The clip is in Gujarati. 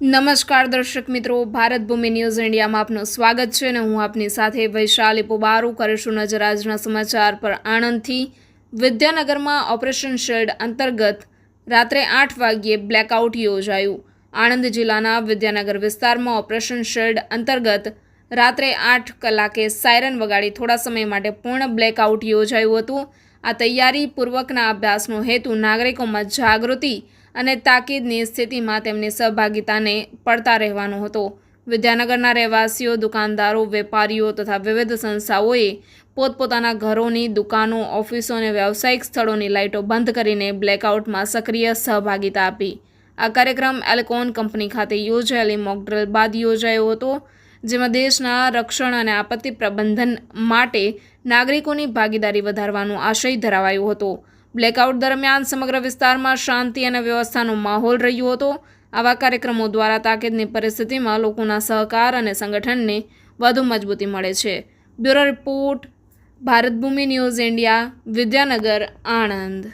નમસ્કાર દર્શક મિત્રો, ભારત ભૂમિ ન્યૂઝ ઇન્ડિયામાં આપનું સ્વાગત છે અને હું આપની સાથે વૈશાલી પોબારું કરીશું નજર આજના સમાચાર પર. આણંદથી વિદ્યાનગરમાં ઓપરેશન શેડ અંતર્ગત રાત્રે આઠ વાગ્યે બ્લેકઆઉટ યોજાયું. આણંદ જિલ્લાના વિદ્યાનગર વિસ્તારમાં ઓપરેશન શેડ અંતર્ગત રાત્રે આઠ કલાકે સાયરન વગાડી થોડા સમય માટે પૂર્ણ બ્લેકઆઉટ યોજાયું હતું. આ તૈયારી પૂર્વકના અભ્યાસનો હેતુ નાગરિકોમાં જાગૃતિ અને તાકીદની સ્થિતિમાં તેમની સહભાગિતાને પડતા રહેવાનો હતો. વિદ્યાનગરના રહેવાસીઓ, દુકાનદારો, વેપારીઓ તથા વિવિધ સંસ્થાઓએ પોતપોતાના ઘરોની દુકાનો, ઓફિસો અને વ્યાવસાયિક સ્થળોની લાઇટો બંધ કરીને બ્લેકઆઉટમાં સક્રિય સહભાગિતા આપી. આ કાર્યક્રમ એલકોન કંપની ખાતે યોજાયેલી મોકડ્રિલ બાદ યોજાયો હતો. જેમાં દેશના રક્ષણ અને આપત્તિ પ્રબંધન માટે નાગરિકોની ભાગીદારી વધારવાનો આશય ધરાવાયો હતો. બ્લેકઆઉટ દરમિયાન સમગ્ર વિસ્તારમાં શાંતિ અને વ્યવસ્થાનો માહોલ રહ્યો હતો. આવા કાર્યક્રમો દ્વારા તાકીદની પરિસ્થિતિમાં લોકોના સહકાર અને સંગઠનને વધુ મજબૂતી મળે છે. Bureau report, Bharat Bhumi news India, Vidyanagar, Anand.